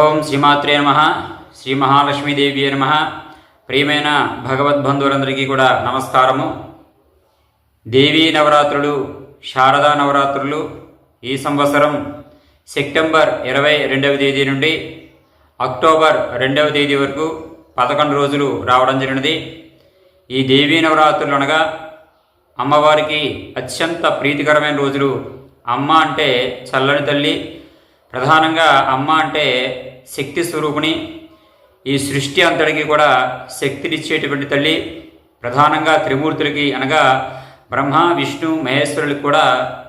ఓం శ్రీమాత్రే నమ. శ్రీ మహాలక్ష్మీదేవి నమ. ప్రియమైన భగవద్బంధువులందరికీ కూడా నమస్కారము. దేవీ నవరాత్రులు శారదా నవరాత్రులు ఈ సంవత్సరం సెప్టెంబర్ ఇరవై రెండవ తేదీ నుండి అక్టోబర్ రెండవ తేదీ వరకు పదకొండు రోజులు రావడం జరిగినది. ఈ దేవీ నవరాత్రులు అనగా అమ్మవారికి అత్యంత ప్రీతికరమైన రోజులు. అమ్మ అంటే చల్లని తల్లి ప్రధానంగా అమ్మ అంటే శక్తి స్వరూపిణి. ఈ సృష్టి అంతటికి కూడా శక్తినిచ్చేటువంటి తల్లి. ప్రధానంగా త్రిమూర్తులకి అనగా బ్రహ్మ విష్ణు మహేశ్వరులకు కూడా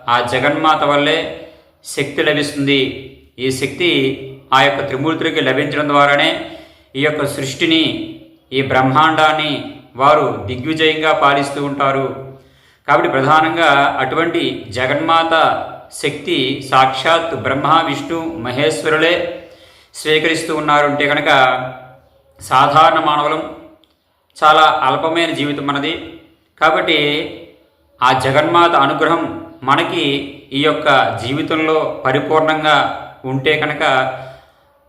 ఆ జగన్మాత వల్లే శక్తి లభిస్తుంది. ఈ శక్తి ఆ యొక్క త్రిమూర్తులకి లభించడం ద్వారానే ఈ యొక్క సృష్టిని ఈ బ్రహ్మాండాన్ని వారు దిగ్విజయంగా పాలిస్తూ ఉంటారు. కాబట్టి ప్రధానంగా అటువంటి జగన్మాత శక్తి సాక్షాత్ బ్రహ్మ విష్ణు మహేశ్వరులే స్వీకరిస్తూ ఉన్నారు అంటే కనుక సాధారణ మానవులం చాలా అల్పమైన జీవితం మనది. కాబట్టి ఆ జగన్మాత అనుగ్రహం మనకి ఈ యొక్క జీవితంలో పరిపూర్ణంగా ఉంటే కనుక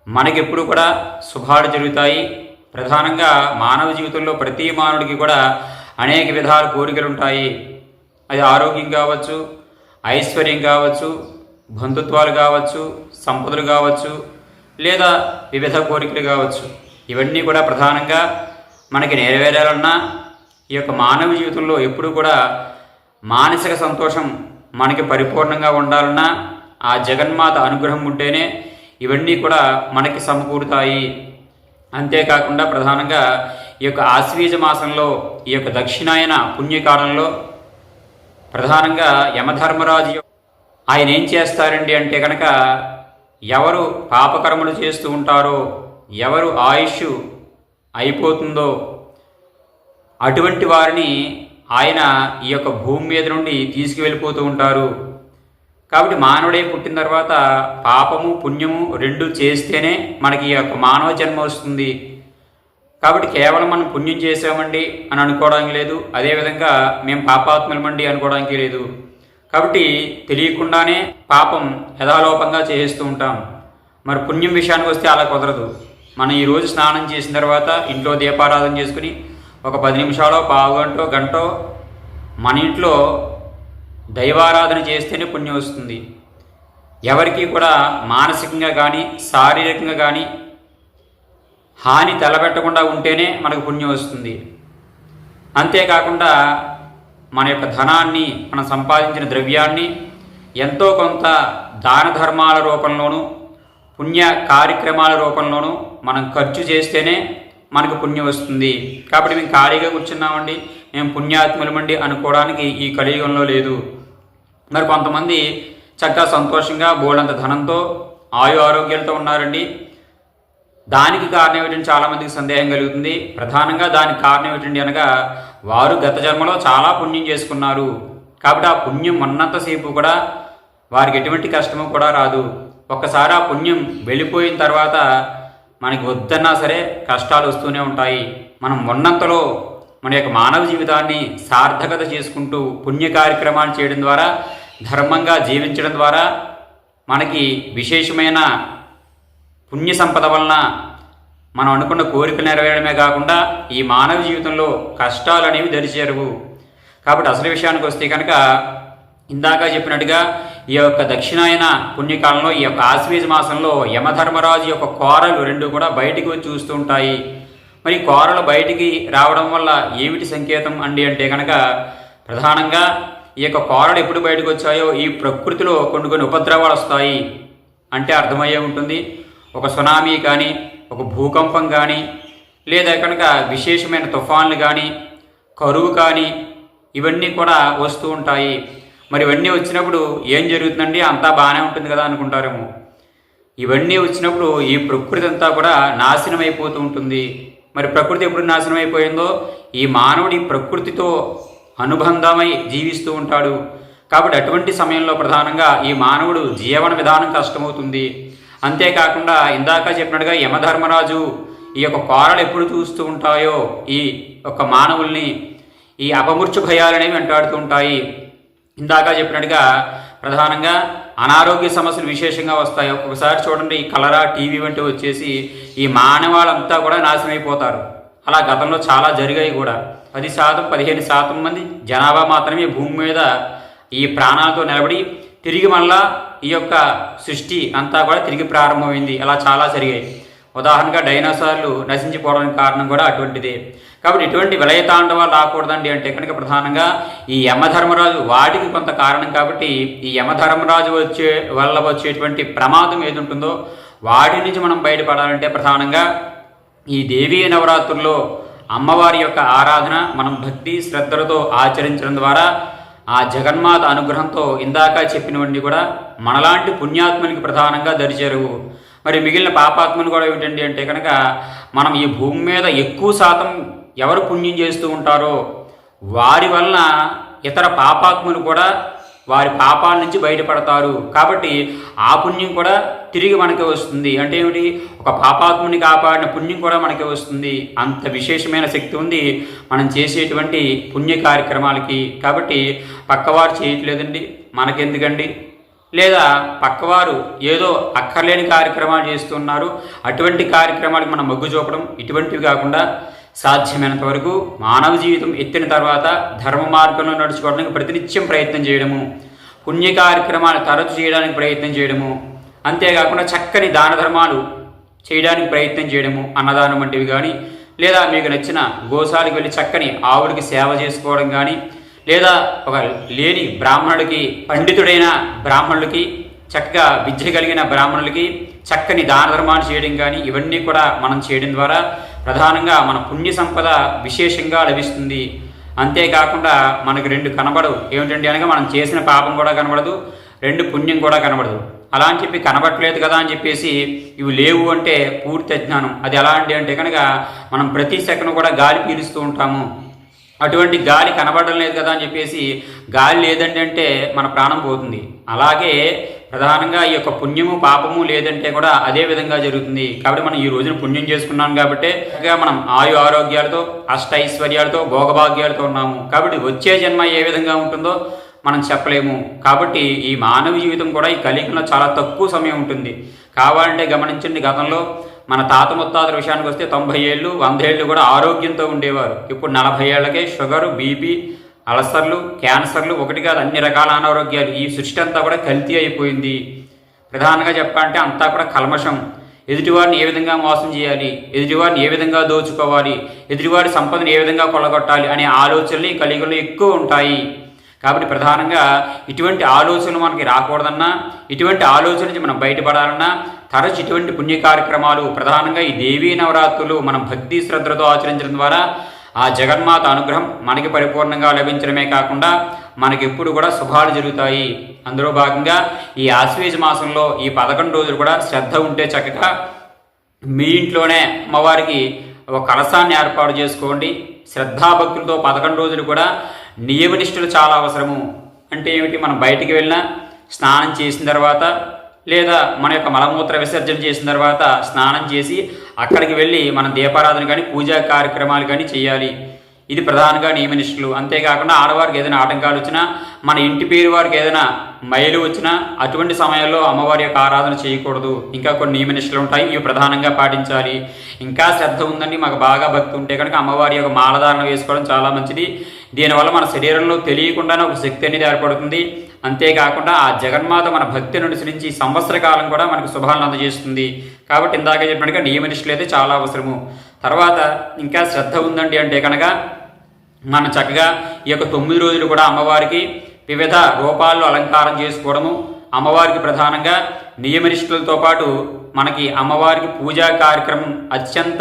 మనకెప్పుడు కూడా శుభాలు జరుగుతాయి. ప్రధానంగా మానవ జీవితంలో ప్రతి మానవుడికి కూడా అనేక విధాల కోరికలు ఉంటాయి అది ఆరోగ్యం కావచ్చు ఐశ్వర్యం కావచ్చు బంధుత్వాలు కావచ్చు సంపదలు కావచ్చు లేదా వివిధ కోరికలు కావచ్చు ఇవన్నీ కూడా ప్రధానంగా మనకి నెరవేరాలన్నా ఈ యొక్క మానవ జీవితంలో ఎప్పుడు కూడా మానసిక సంతోషం మనకి పరిపూర్ణంగా ఉండాలన్నా ఆ జగన్మాత అనుగ్రహం ఉంటేనే ఇవన్నీ కూడా మనకి సమకూరుతాయి. అంతేకాకుండా ప్రధానంగా ఈ యొక్క ఆశ్వీజ మాసంలో ఈ యొక్క దక్షిణాయన పుణ్యకాలంలో ప్రధానంగా యమధర్మరాజు ఆయన ఏం చేస్తారండి అంటే కనుక ఎవరు పాపకర్మలు చేస్తూ ఉంటారో ఎవరు ఆయుష్ అయిపోతుందో అటువంటి వారిని ఆయన ఈ యొక్క భూమి మీద నుండి తీసుకువెళ్ళిపోతూ ఉంటారు. కాబట్టి మానవుడే పుట్టిన తర్వాత పాపము పుణ్యము రెండు చేస్తేనే మనకి ఈ యొక్క మానవ జన్మ వస్తుంది. కాబట్టి కేవలం మనం పుణ్యం చేసామండి అని అనుకోవడానికి లేదు. అదేవిధంగా మేము పాపాత్మలమండి అనుకోవడానికి లేదు. కాబట్టి తెలియకుండానే పాపం యథాలోపంగా చేస్తూ ఉంటాం. మరి పుణ్యం విషయానికి వస్తే అలా కుదరదు. మనం ఈరోజు స్నానం చేసిన తర్వాత ఇంట్లో దీపారాధన చేసుకుని ఒక పది నిమిషాలో పావు గంటో గంటో మన ఇంట్లో దైవారాధన చేస్తేనే పుణ్యం వస్తుంది. ఎవరికి కూడా మానసికంగా కానీ శారీరకంగా కానీ హాని తలపెట్టకుండా ఉంటేనే మనకు పుణ్యం వస్తుంది. అంతేకాకుండా మన యొక్క ధనాన్ని మనం సంపాదించిన ద్రవ్యాన్ని ఎంతో కొంత దాన ధర్మాల రూపంలోనూ పుణ్య కార్యక్రమాల రూపంలోనూ మనం ఖర్చు చేస్తేనే మనకు పుణ్యం వస్తుంది. కాబట్టి మేము ఖాళీగా కూర్చున్నామండి. మేము పుణ్యాత్ములమండి అనుకోవడానికి ఈ కలియుగంలో లేదు. మరి కొంతమంది చక్కగా సంతోషంగా బోలంత ధనంతో ఆయు ఆరోగ్యాలతో ఉన్నారండి. దానికి కారణం ఏమిటంటే చాలామందికి సందేహం కలుగుతుంది. ప్రధానంగా దానికి కారణం ఏమిటండి అనగా వారు గత జన్మలో చాలా పుణ్యం చేసుకున్నారు. కాబట్టి ఆ పుణ్యం ఉన్నంతసేపు కూడా వారికి ఎటువంటి కష్టము కూడా రాదు. ఒక్కసారి ఆ పుణ్యం వెళ్ళిపోయిన తర్వాత మనకి వద్దన్నా సరే కష్టాలు వస్తూనే ఉంటాయి. మనం ఉన్నంతలో మన యొక్క మానవ జీవితాన్ని సార్థకత చేసుకుంటూ పుణ్య కార్యక్రమాలు చేయడం ద్వారా ధర్మంగా జీవించడం ద్వారా మనకి విశేషమైన పుణ్య సంపద వలన మనం అనుకున్న కోరికలు నెరవేరడమే కాకుండా ఈ మానవ జీవితంలో కష్టాలు అనేవి దరిచేరవు. కాబట్టి అసలు విషయానికి వస్తే కనుక ఇందాక చెప్పినట్టుగా ఈ యొక్క దక్షిణాయన పుణ్యకాలంలో ఈ యొక్క ఆశ్వీజ మాసంలో యమధర్మరాజు యొక్క కోరలు రెండు కూడా బయటికి వచ్చి చూస్తూ ఉంటాయి. మరి కోరలు బయటికి రావడం వల్ల ఏమిటి సంకేతం అండి అంటే కనుక ప్రధానంగా ఈ యొక్క కోరలు ఎప్పుడు బయటకు వచ్చాయో ఈ ప్రకృతిలో కొన్ని కొన్ని ఉపద్రవాలు వస్తాయి. అంటే అర్థమయ్యే ఉంటుంది. ఒక సునామీ కానీ ఒక భూకంపం కానీ లేదా కనుక విశేషమైన తుఫాన్లు కానీ కరువు కానీ ఇవన్నీ కూడా వస్తూ ఉంటాయి. మరి ఇవన్నీ వచ్చినప్పుడు ఏం జరుగుతుందండి? అంతా బాగానే ఉంటుంది కదా అనుకుంటారేమో. ఇవన్నీ వచ్చినప్పుడు ఈ ప్రకృతి అంతా కూడా నాశనం అయిపోతూ ఉంటుంది. మరి ప్రకృతి ఎప్పుడు నాశనం అయిపోయిందో? ఈ మానవుడి ప్రకృతితో అనుబంధమై జీవిస్తూ ఉంటాడు. కాబట్టి అటువంటి సమయంలో ప్రధానంగా ఈ మానవుడు జీవన విధానం కష్టమవుతుంది. అంతేకాకుండా ఇందాక చెప్పినట్టుగా యమధర్మరాజు ఈ యొక్క కోరలు ఎప్పుడు చూస్తూ ఉంటాయో ఈ యొక్క మానవుల్ని ఈ అపమృత్యు భయాలనేవి వెంటాడుతూ ఉంటాయి. ఇందాక చెప్పినట్టుగా ప్రధానంగా అనారోగ్య సమస్యలు విశేషంగా వస్తాయి. ఒక్కొక్కసారి చూడండి ఈ కలరా టీవీ వంటివి వచ్చేసి ఈ మానవాళ్ళంతా కూడా నాశనం అయిపోతారు అలా గతంలో చాలా జరిగాయి కూడా. పది శాతం పదిహేను శాతం మంది జనాభా మాత్రమే భూమి మీద ఈ ప్రాణాలతో నిలబడి తిరిగి మళ్ళా ఈ యొక్క సృష్టి అంతా కూడా తిరిగి ప్రారంభమైంది. అలా చాలా జరిగాయి. ఉదాహరణగా డైనోసార్లు నశించిపోవడానికి కారణం కూడా అటువంటిదే. కాబట్టి ఇటువంటి విలయతాండవాలు రాకూడదండి అంటే కనుక ప్రధానంగా ఈ యమధర్మరాజు వాటికి కొంత కారణం కాబట్టి ఈ యమధర్మరాజు వచ్చే వల్ల వచ్చేటువంటి ప్రమాదం ఏది ఉంటుందో వాటి నుంచి మనం బయటపడాలంటే ప్రధానంగా ఈ దేవీ నవరాత్రుల్లో అమ్మవారి యొక్క ఆరాధన మనం భక్తి శ్రద్ధలతో ఆచరించడం ద్వారా ఆ జగన్మాత అనుగ్రహంతో ఇందాక చెప్పినవన్నీ కూడా మనలాంటి పుణ్యాత్మనికి ప్రధానంగా దరిచేరువు. మరి మిగిలిన పాపాత్మలు కూడా ఏమిటండి అంటే కనుక మనం ఈ భూమి మీద ఎక్కువ శాతం ఎవరు పుణ్యం చేస్తూ ఉంటారో వారి వలన ఇతర పాపాత్ములు కూడా వారి పాపాల నుంచి బయటపడతారు. కాబట్టి ఆ పుణ్యం కూడా తిరిగి మనకి వస్తుంది. అంటే ఏమిటి? ఒక పాపాత్ముని కాపాడిన పుణ్యం కూడా మనకి వస్తుంది. అంత విశేషమైన శక్తి ఉంది మనం చేసేటువంటి పుణ్య కార్యక్రమాలకి. కాబట్టి పక్కవారు చేయట్లేదండి. మనకెందుకండి? లేదా పక్కవారు ఏదో అక్కర్లేని కార్యక్రమాలు చేస్తున్నారు అటువంటి కార్యక్రమాలకు మనం మొగ్గు చూపడం ఇటువంటివి కాకుండా సాధ్యమైనంత వరకు మానవ జీవితం ఎత్తిన తర్వాత ధర్మ మార్గంలో నడుచుకోవడానికి ప్రతినిత్యం ప్రయత్నం చేయడము పుణ్య కార్యక్రమాలు తరచు చేయడానికి ప్రయత్నం చేయడము అంతేకాకుండా చక్కని దాన ధర్మాలు చేయడానికి ప్రయత్నం చేయడము అన్నదానం వంటివి కానీ లేదా మీకు నచ్చిన గోశాలకు వెళ్ళి చక్కని ఆవులకి సేవ చేసుకోవడం కానీ లేదా ఒక లేని బ్రాహ్మణుడికి పండితుడైన బ్రాహ్మణులకి చక్కగా విద్య కలిగిన బ్రాహ్మణులకి చక్కని దాన ధర్మాలు చేయడం కానీ ఇవన్నీ కూడా మనం చేయడం ద్వారా ప్రధానంగా మన పుణ్య సంపద విశేషంగా లభిస్తుంది. అంతేకాకుండా మనకు రెండు కనబడవు. ఏమిటండి అనగా మనం చేసిన పాపం కూడా కనబడదు రెండు పుణ్యం కూడా కనబడదు. అలా అని చెప్పి కనబట్టలేదు కదా అని చెప్పేసి ఇవి లేవు అంటే పూర్తి అజ్ఞానం. అది ఎలా అంటే అంటే కనుక మనం ప్రతి సెకండ్ కూడా గాలి పీలుస్తూ ఉంటాము. అటువంటి గాలి కనబడడం లేదు కదా అని చెప్పేసి గాలి లేదండి అంటే మన ప్రాణం పోతుంది. అలాగే ప్రధానంగా ఈ యొక్క పుణ్యము పాపము లేదంటే కూడా అదే విధంగా జరుగుతుంది. కాబట్టి మనం ఈ రోజున పుణ్యం చేసుకున్నాం కాబట్టి మనం ఆయు ఆరోగ్యాలతో అష్ట ఐశ్వర్యాలతో భోగభాగ్యాలతో ఉన్నాము. కాబట్టి వచ్చే జన్మ ఏ విధంగా ఉంటుందో మనం చెప్పలేము. కాబట్టి ఈ మానవ జీవితం కూడా ఈ కలియుగంలో చాలా తక్కువ సమయం ఉంటుంది. కావాలంటే గమనించండి గతంలో మన తాత ముత్తాతల విషయానికి వస్తే తొంభై ఏళ్ళు వంద ఏళ్ళు కూడా ఆరోగ్యంతో ఉండేవారు. ఇప్పుడు నలభై ఏళ్ళకే షుగర్ బీపీ అలసర్లు క్యాన్సర్లు ఒకటి కాదు అన్ని రకాల అనారోగ్యాలు. ఈ సృష్టి అంతా కూడా కల్తీ అయిపోయింది. ప్రధానంగా చెప్పాలంటే అంతా కూడా కల్మషం. ఎదుటివారిని ఏ విధంగా మోసం చేయాలి? ఎదుటివారిని ఏ విధంగా దోచుకోవాలి? ఎదుటివారి సంపదను ఏ విధంగా కొల్లగొట్టాలి? అనే ఆలోచనలు ఈ కలిగలు ఎక్కువ ఉంటాయి. కాబట్టి ప్రధానంగా ఇటువంటి ఆలోచనలు మనకి రాకూడదన్నా ఇటువంటి ఆలోచన నుంచి మనం బయటపడాలన్నా తరచు ఇటువంటి పుణ్య కార్యక్రమాలు ప్రధానంగా ఈ దేవీ నవరాత్రులు మనం భక్తి శ్రద్ధలతో ఆచరించడం ద్వారా ఆ జగన్మాత అనుగ్రహం మనకి పరిపూర్ణంగా లభించడమే కాకుండా మనకి ఎప్పుడు కూడా శుభాలు జరుగుతాయి. అందులో భాగంగా ఈ ఆశ్వేజ మాసంలో ఈ పదకొండు రోజులు కూడా శ్రద్ధ ఉంటే చక్కగా మీ ఇంట్లోనే అమ్మవారికి ఒక కలసాన్ని ఏర్పాటు చేసుకోండి. శ్రద్ధాభక్తులతో పదకొండు రోజులు కూడా నియమనిష్ఠులు చాలా అవసరము. అంటే ఏమిటి? మనం బయటికి వెళ్ళినా స్నానం చేసిన తర్వాత లేదా మన యొక్క మలమూత్ర విసర్జన చేసిన తర్వాత స్నానం చేసి అక్కడికి వెళ్ళి మనం దీపారాధన కానీ పూజా కార్యక్రమాలు కానీ చేయాలి. ఇది ప్రధానంగా నియమనిష్ఠులు. అంతేకాకుండా ఆడవారికి ఏదైనా ఆటంకాలు వచ్చినా మన ఇంటి పేరు వారికి ఏదైనా మైలు వచ్చినా అటువంటి సమయంలో అమ్మవారి యొక్క ఆరాధన చేయకూడదు. ఇంకా కొన్ని నియమనిష్ఠులు ఉంటాయి. ఇవి ప్రధానంగా పాటించాలి. ఇంకా శ్రద్ధ ఉందండి. మాకు బాగా భక్తి ఉంటే కనుక అమ్మవారి యొక్క మాలధారణ వేసుకోవడం చాలా మంచిది. దీనివల్ల మన శరీరంలో తెలియకుండానే ఒక శక్తి అనేది ఏర్పడుతుంది. అంతేకాకుండా ఆ జగన్మాత మన భక్తిని అనుసరించి సంవత్సర కాలం కూడా మనకు శుభాలను అందజేస్తుంది. కాబట్టి ఇందాక చెప్పినట్టుగా నియమనిష్ఠులు అయితే చాలా అవసరము. తర్వాత ఇంకా శ్రద్ధ ఉందండి అంటే కనుక మనం చక్కగా ఈ యొక్క తొమ్మిది రోజులు కూడా అమ్మవారికి వివిధ రూపాల్లో అలంకారం చేసుకోవడము అమ్మవారికి ప్రధానంగా నియమనిష్ఠులతో పాటు మనకి అమ్మవారికి పూజా కార్యక్రమం అత్యంత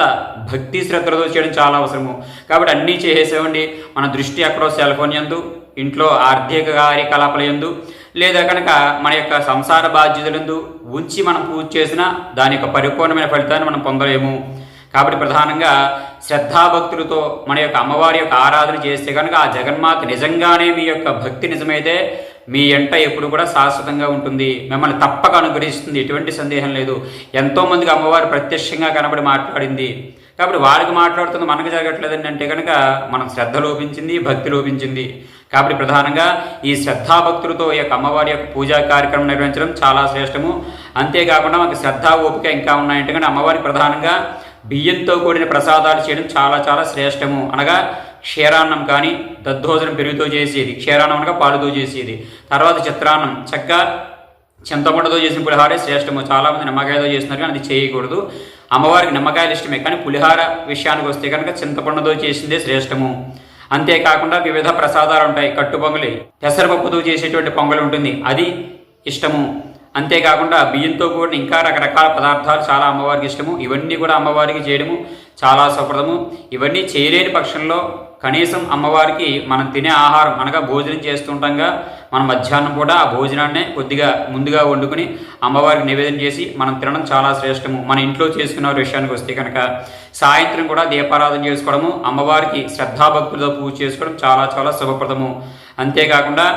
భక్తి శ్రద్ధలతో చేయడం చాలా అవసరము. కాబట్టి అన్నీ చేసేసేవండి మన దృష్టి అక్కడో సెల్ ఫోన్ ఎందు ఇంట్లో ఆర్థిక కార్యకలాపాలందు లేదా కనుక మన యొక్క సంసార బాధ్యతలందు ఉంచి మనం పూజ చేసినా దాని యొక్క పరిపూర్ణమైన ఫలితాన్ని మనం పొందలేము. కాబట్టి ప్రధానంగా శ్రద్ధాభక్తులతో మన యొక్క అమ్మవారి యొక్క ఆరాధన చేస్తే కనుక ఆ జగన్మాత నిజంగానే మీ యొక్క భక్తి నిజమైతే మీ ఎంట ఎప్పుడు కూడా శాశ్వతంగా ఉంటుంది. మిమ్మల్ని తప్పక అనుగ్రహిస్తుంది. ఎటువంటి సందేహం లేదు. ఎంతోమందికి అమ్మవారు ప్రత్యక్షంగా కనబడి మాట్లాడింది. కాబట్టి వారికి మాట్లాడుతుంది మనకు జరగట్లేదండి అంటే కనుక మనం శ్రద్ధ లోపించింది భక్తి లోపించింది. కాబట్టి ప్రధానంగా ఈ శ్రద్ధాభక్తులతో ఈ యొక్క అమ్మవారి యొక్క పూజా కార్యక్రమం నిర్వహించడం చాలా శ్రేష్టము. అంతేకాకుండా మాకు శ్రద్ధ ఓపిక ఇంకా ఉన్నాయంటే కానీ అమ్మవారికి ప్రధానంగా బియ్యంతో కూడిన ప్రసాదాలు చేయడం చాలా చాలా శ్రేష్టము. అనగా క్షీరాన్నం కానీ దద్దోజనం పెరుగుతో చేసేది. క్షీరాన్నం అనగా పాలుతో చేసేది. తర్వాత చిత్రాన్నం. చక్కగా చింతపండుతో చేసిన పులిహారే శ్రేష్టము. చాలామంది నిమ్మకాయతో చేస్తున్నారు కానీ అది చేయకూడదు. అమ్మవారికి నిమ్మకాయలు ఇష్టమే. కానీ పులిహార విషయానికి వస్తే కనుక చింతపండుతో చేసిందే శ్రేష్టము. అంతేకాకుండా వివిధ ప్రసాదాలు ఉంటాయి. కట్టుపొంగలి పెసరపప్పుతో చేసేటువంటి పొంగలి ఉంటుంది. అది ఇష్టము. అంతేకాకుండా బియ్యంతో కూడిన ఇంకా రకరకాల పదార్థాలు చాలా అమ్మవారికి ఇష్టము. ఇవన్నీ కూడా అమ్మవారికి చేయడము చాలా సుప్రదము ఇవన్నీ చేయలేని పక్షంలో కనీసం అమ్మవారికి మనం తినే ఆహారం అనగా భోజనం చేస్తుండగా మనం మధ్యాహ్నం కూడా ఆ భోజనాన్నే కొద్దిగా ముందుగా వండుకుని అమ్మవారికి నివేదన చేసి మనం తినడం చాలా శ్రేష్టము. మన ఇంట్లో చేసుకున్న విషయానికి వస్తే కనుక సాయంత్రం కూడా దీపారాధన చేసుకోవడము అమ్మవారికి శ్రద్ధాభక్తులతో పూజ చేసుకోవడం చాలా చాలా శుభప్రదము. అంతేకాకుండా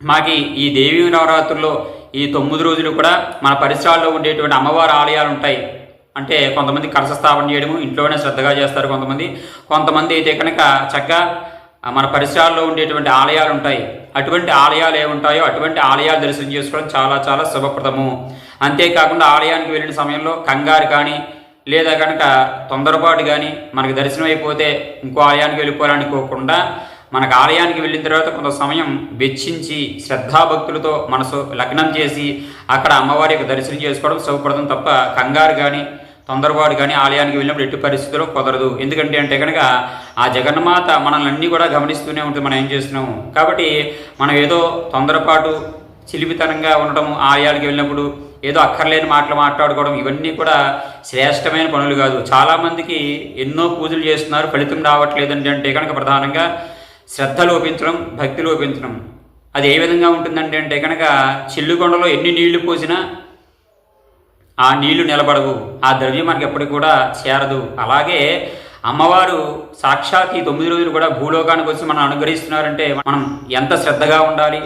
మాకి ఈ దేవీ నవరాత్రుల్లో ఈ తొమ్మిది రోజులు కూడా మన పరిసరాల్లో ఉండేటువంటి అమ్మవారి ఆలయాలు ఉంటాయి. అంటే కొంతమంది కలసస్థాపన చేయడము ఇంట్లోనే శ్రద్ధగా చేస్తారు కొంతమంది. కొంతమంది అయితే కనుక చక్కగా మన పరిసరాల్లో ఉండేటువంటి ఆలయాలు ఉంటాయి. అటువంటి ఆలయాలు ఏముంటాయో అటువంటి ఆలయాలు దర్శనం చేసుకోవడం చాలా చాలా శుభప్రదము. అంతేకాకుండా ఆలయానికి వెళ్ళిన సమయంలో కంగారు కానీ లేదా కనుక తొందరపాటు కానీ మనకి దర్శనం అయిపోతే ఇంకో ఆలయానికి వెళ్ళిపోవాలనుకోకుండా మనకు ఆలయానికి వెళ్ళిన తర్వాత కొంత సమయం వెచ్చించి శ్రద్ధాభక్తులతో మనసు లగ్నం చేసి అక్కడ అమ్మవారి యొక్క దర్శనం చేసుకోవడం శుభప్రదం తప్ప కంగారు కానీ తొందరపాటు కానీ ఆలయానికి వెళ్ళినప్పుడు ఎట్టి పరిస్థితుల్లో కుదరదు. ఎందుకంటే అంటే కనుక ఆ జగన్మాత మనల్ని అన్నీ కూడా గమనిస్తూనే ఉంటుంది. మనం ఏం చేస్తున్నాము? కాబట్టి మనం ఏదో తొందరపాటు చిలిపితనంగా ఉండడం ఆలయాలకు వెళ్ళినప్పుడు ఏదో అక్కర్లేని మాటలు మాట్లాడుకోవడం ఇవన్నీ కూడా శ్రేష్టమైన పనులు కాదు. చాలామందికి ఎన్నో పూజలు చేస్తున్నారు. ఫలితం రావట్లేదండి అంటే కనుక ప్రధానంగా శ్రద్ధ లోపించడం భక్తి లోపించడం. అది ఏ విధంగా ఉంటుందంటే అంటే కనుక చిల్లుకొండలో ఎన్ని నీళ్ళు పోసినా ఆ నీళ్ళు నిలబడవు ఆ ద్రవ్యం మనకి ఎప్పటికి కూడా చేరదు. అలాగే అమ్మవారు సాక్షాత్ ఈ తొమ్మిది రోజులు కూడా భూలోకానికి వచ్చి మనం అనుగ్రహిస్తున్నారంటే మనం ఎంత శ్రద్ధగా ఉండాలి?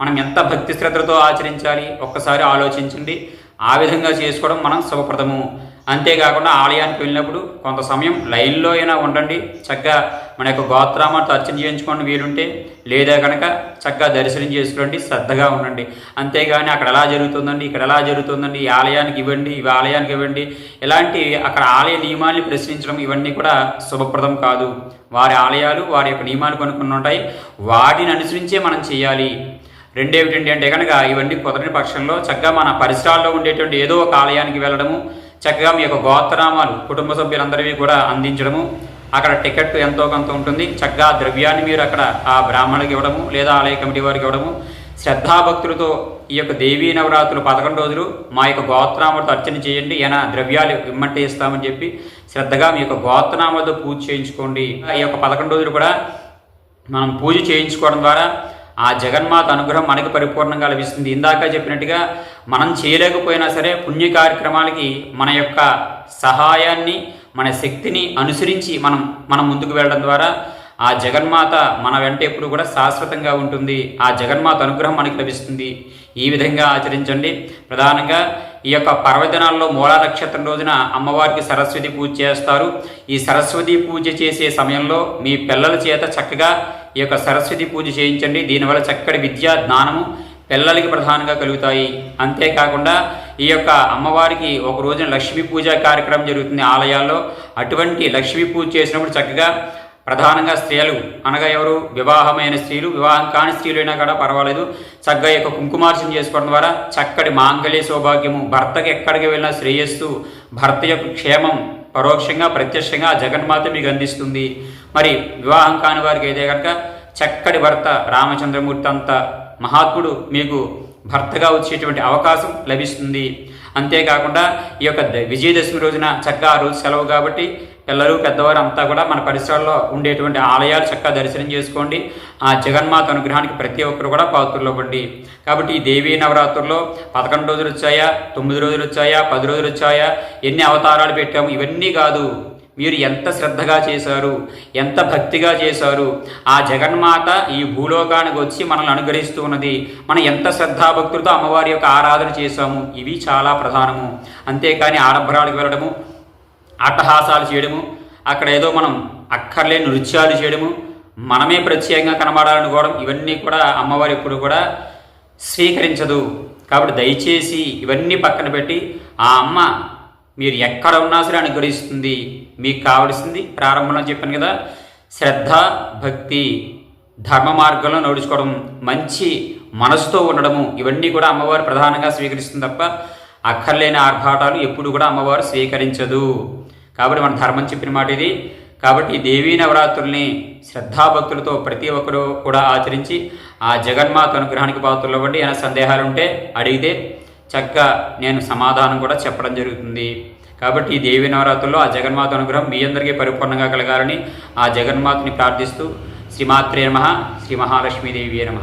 మనం ఎంత భక్తి శ్రద్ధతో ఆచరించాలి? ఒక్కసారి ఆలోచించండి. ఆ విధంగా చేసుకోవడం మనం శుభప్రదము. అంతేకాకుండా ఆలయానికి వెళ్ళినప్పుడు కొంత సమయం లైన్లో అయినా ఉండండి. చక్కగా మన యొక్క గోత్రామాన్ని అర్చన చేయించుకోండి వీలుంటే. లేదా కనుక చక్కగా దర్శనం చేసుకోండి శ్రద్ధగా ఉండండి. అంతేగాని అక్కడ ఎలా జరుగుతుందండి ఇక్కడ ఎలా జరుగుతుందండి ఈ ఆలయానికి ఇవ్వండి ఇవి ఆలయానికి ఇవ్వండి. ఇలాంటి అక్కడ ఆలయ నియమాల్ని ప్రశ్నించడం ఇవన్నీ కూడా శుభప్రదం కాదు. వారి ఆలయాలు వారి యొక్క నియమాలు కొనుక్కుని ఉంటాయి. వాటిని అనుసరించే మనం చేయాలి. రెండేమిటండి అంటే కనుక ఇవన్నీ కుదరని పక్షంలో చక్కగా మన పరిసరాల్లో ఉండేటువంటి ఏదో ఒక ఆలయానికి వెళ్ళడము చక్కగా మీ యొక్క గోత్రనామాలు కుటుంబ సభ్యులందరివి కూడా అందించడము అక్కడ టికెట్ ఎంతో కొంత ఉంటుంది. చక్కగా ద్రవ్యాన్ని మీరు అక్కడ ఆ బ్రాహ్మణులకు ఇవ్వడము లేదా ఆలయ కమిటీ వారికి ఇవ్వడము. శ్రద్ధాభక్తులతో ఈ యొక్క దేవీ నవరాత్రులు పదకొండు రోజులు మా యొక్క గోత్రనామలతో అర్చన చేయండి. ఏనా ద్రవ్యాలు ఇమ్మంటే ఇస్తామని చెప్పి శ్రద్ధగా మీ యొక్క గోత్రనామాలతో పూజ చేయించుకోండి. ఈ యొక్క పదకొండు రోజులు కూడా మనం పూజ చేయించుకోవడం ద్వారా ఆ జగన్మాత అనుగ్రహం మనకి పరిపూర్ణంగా లభిస్తుంది. ఇందాక చెప్పినట్టుగా మనం చేయలేకపోయినా సరే పుణ్య కార్యక్రమాలకి మన యొక్క సహాయాన్ని మన శక్తిని అనుసరించి మనం మనం ముందుకు వెళ్ళడం ద్వారా ఆ జగన్మాత మన వెంట ఎప్పుడు కూడా శాశ్వతంగా ఉంటుంది. ఆ జగన్మాత అనుగ్రహం మనకి లభిస్తుంది. ఈ విధంగా ఆచరించండి. ప్రధానంగా ఈ యొక్క పర్వదినాల్లో మూలా నక్షత్రం రోజున అమ్మవారికి సరస్వతి పూజ చేస్తారు. ఈ సరస్వతి పూజ చేసే సమయంలో మీ పిల్లల చేత చక్కగా ఈ యొక్క సరస్వతి పూజ చేయించండి. దీనివల్ల చక్కటి విద్య జ్ఞానము పిల్లలకి ప్రధానంగా కలుగుతాయి. అంతేకాకుండా ఈ యొక్క అమ్మవారికి ఒక రోజున లక్ష్మీ పూజ కార్యక్రమం జరుగుతుంది ఆలయాల్లో. అటువంటి లక్ష్మీ పూజ చేసినప్పుడు చక్కగా ప్రధానంగా స్త్రీలు అనగా ఎవరు? వివాహమైన స్త్రీలు వివాహం కాని స్త్రీలు అయినా కూడా పర్వాలేదు. చక్కగా యొక్క కుంకుమార్చన చేసుకోవడం ద్వారా చక్కటి మాంగళ్య సౌభాగ్యము భర్తకి ఎక్కడికి వెళ్ళినా శ్రేయస్సు భర్త యొక్క క్షేమం పరోక్షంగా ప్రత్యక్షంగా జగన్మాత మీకు అందిస్తుంది. మరి వివాహం కాని వారికి అయితే కనుక చక్కటి భర్త రామచంద్రమూర్తి అంత మహాత్ముడు మీకు భర్తగా వచ్చేటువంటి అవకాశం లభిస్తుంది. అంతేకాకుండా ఈ యొక్క విజయదశమి రోజున చక్కగా ఆ రోజు సెలవు కాబట్టి పిల్లలు పెద్దవారు అంతా కూడా మన పరిసరాల్లో ఉండేటువంటి ఆలయాలు చక్కగా దర్శనం చేసుకోండి. ఆ జగన్మాత అనుగ్రహానికి ప్రతి ఒక్కరు కూడా పాత్రలో పడి కాబట్టి ఈ దేవీ నవరాత్రుల్లో పదకొండు రోజులు వచ్చాయా? తొమ్మిది రోజులు వచ్చాయా? పది రోజులు వచ్చాయా? ఎన్ని అవతారాలు పెట్టాము? ఇవన్నీ కాదు. మీరు ఎంత శ్రద్ధగా చేశారు ఎంత భక్తిగా చేశారు ఆ జగన్మాత ఈ భూలోకానికి వచ్చి మనల్ని అనుగ్రహిస్తూ ఉన్నది. మనం ఎంత శ్రద్ధాభక్తులతో అమ్మవారి యొక్క ఆరాధన చేశాము ఇవి చాలా ప్రధానము. అంతేకాని ఆడంబరాలకు వెళ్ళడము అట్టహాసాలు చేయడము అక్కడ ఏదో మనం అక్కర్లేని నృత్యాలు చేయడము మనమే ప్రత్యేకంగా కనబడాలనుకోవడం ఇవన్నీ కూడా అమ్మవారు ఎప్పుడు కూడా స్వీకరించదు. కాబట్టి దయచేసి ఇవన్నీ పక్కన పెట్టి ఆ అమ్మ మీరు ఎక్కడ ఉన్నా సరే అనుగ్రహిస్తుంది. మీకు కావలసింది ప్రారంభంలో చెప్పాను కదా శ్రద్ధ భక్తి ధర్మ మార్గంలో నడుచుకోవడం మంచి మనసుతో ఉండడము ఇవన్నీ కూడా అమ్మవారు ప్రధానంగా స్వీకరిస్తుంది తప్ప అక్కర్లేని ఆర్భాటాలు ఎప్పుడు కూడా అమ్మవారు స్వీకరించదు. కాబట్టి మన ధర్మం చెప్పిన మాట ఇది. కాబట్టి ఈ దేవీ నవరాత్రుల్ని శ్రద్ధాభక్తులతో ప్రతి ఒక్కరూ కూడా ఆచరించి ఆ జగన్మాత అనుగ్రహానికి పాత్రలు ఇవ్వండి ఏమైనా సందేహాలు ఉంటే అడిగితే చక్కగా నేను సమాధానం కూడా చెప్పడం జరుగుతుంది. కాబట్టి ఈ దేవి నవరాత్రుల్లో ఆ జగన్మాత అనుగ్రహం మీ అందరికీ పరిపూర్ణంగా కలగాలని ఆ జగన్మాతని ప్రార్థిస్తూ శ్రీమాత్రే నమ శ్రీ మహాలక్ష్మీదేవి నమ.